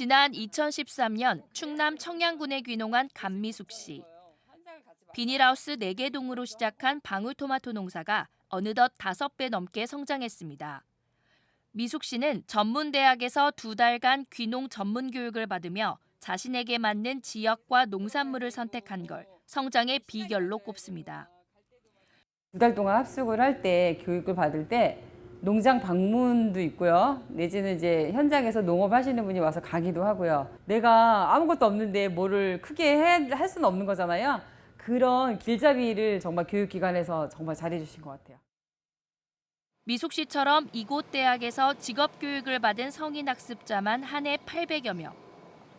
지난 2013년 충남 청양군에 귀농한 감미숙 씨. 비닐하우스 4개 동으로 시작한 방울토마토 농사가 어느덧 5배 넘게 성장했습니다. 미숙 씨는 전문대학에서 두 달간 귀농 전문 교육을 받으며 자신에게 맞는 지역과 농산물을 선택한 걸 성장의 비결로 꼽습니다. 두 달 동안 합숙을 할 때 교육을 받을 때 농장 방문도 있고요. 내지는 이제 현장에서 농업 하시는 분이 와서 가기도 하고요. 내가 아무것도 없는데 뭐를 크게 해, 할 수는 없는 거잖아요. 그런 길잡이를 정말 교육기관에서 정말 잘해주신 것 같아요. 미숙 씨처럼 이곳 대학에서 직업 교육을 받은 성인 학습자만 한 해 800여 명.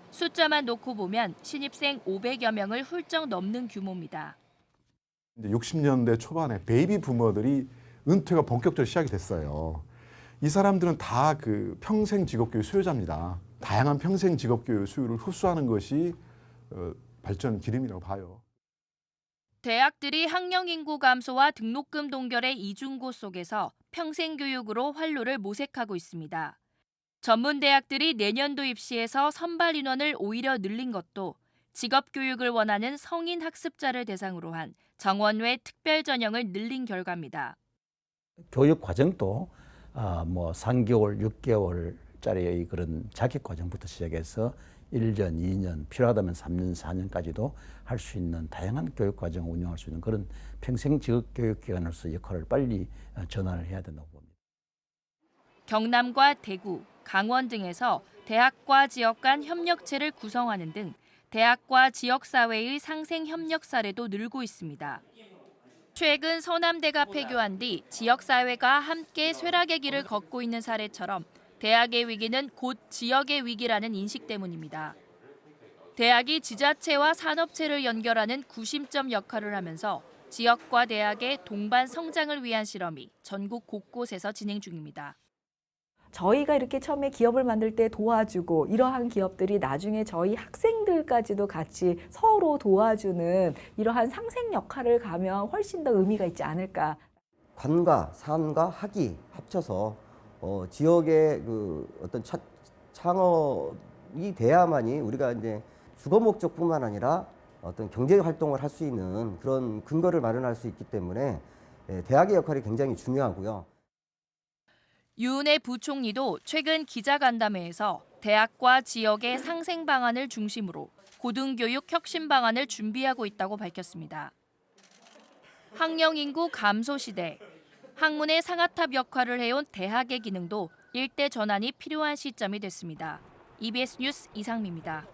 숫자만 놓고 보면 신입생 500여 명을 훌쩍 넘는 규모입니다. 이제 60년대 초반에 베이비 부머들이 은퇴가 본격적으로 시작이 됐어요. 이 사람들은 다 그 평생 직업교육 수요자입니다. 다양한 평생 직업교육 수요를 흡수하는 것이 어, 발전 기름이라고 봐요. 대학들이 학령 인구 감소와 등록금 동결의 이중고 속에서 평생 교육으로 활로를 모색하고 있습니다. 전문 대학들이 내년도 입시에서 선발 인원을 오히려 늘린 것도 직업 교육을 원하는 성인 학습자를 대상으로 한 정원외 특별 전형을 늘린 결과입니다. 교육 과정도 아, 뭐 3개월, 6개월짜리의 그런 자격 과정부터 시작해서 1년, 2년, 필요하다면 3년, 4년까지도 할 수 있는 다양한 교육 과정을 운영할 수 있는 그런 평생 직업 교육 기관으로서 역할을 빨리 어, 전환을 해야 된다고 봅니다. 경남과 대구, 강원 등에서 대학과 지역 간 협력체를 구성하는 등 대학과 지역 사회의 상생 협력 사례도 늘고 있습니다. 최근 서남대가 폐교한 뒤 지역 사회가 함께 쇠락의 길을 걷고 있는 사례처럼 대학의 위기는 곧 지역의 위기라는 인식 때문입니다. 대학이 지자체와 산업체를 연결하는 구심점 역할을 하면서 지역과 대학의 동반 성장을 위한 실험이 전국 곳곳에서 진행 중입니다. 저희가 이렇게 처음에 기업을 만들 때 도와주고 이러한 기업들이 나중에 저희 학생들까지도 같이 서로 도와주는 이러한 상생 역할을 가면 훨씬 더 의미가 있지 않을까. 관과 산과 학이 합쳐서 어, 지역의 그 어떤 차, 창업이 돼야만이 우리가 이제 주거 목적뿐만 아니라 어떤 경제 활동을 할 수 있는 그런 근거를 마련할 수 있기 때문에 예, 대학의 역할이 굉장히 중요하고요. 유은혜 부총리도 최근 기자간담회에서 대학과 지역의 상생 방안을 중심으로 고등교육 혁신 방안을 준비하고 있다고 밝혔습니다. 학령 인구 감소 시대, 학문의 상아탑 역할을 해온 대학의 기능도 일대 전환이 필요한 시점이 됐습니다. EBS 뉴스 이상미입니다.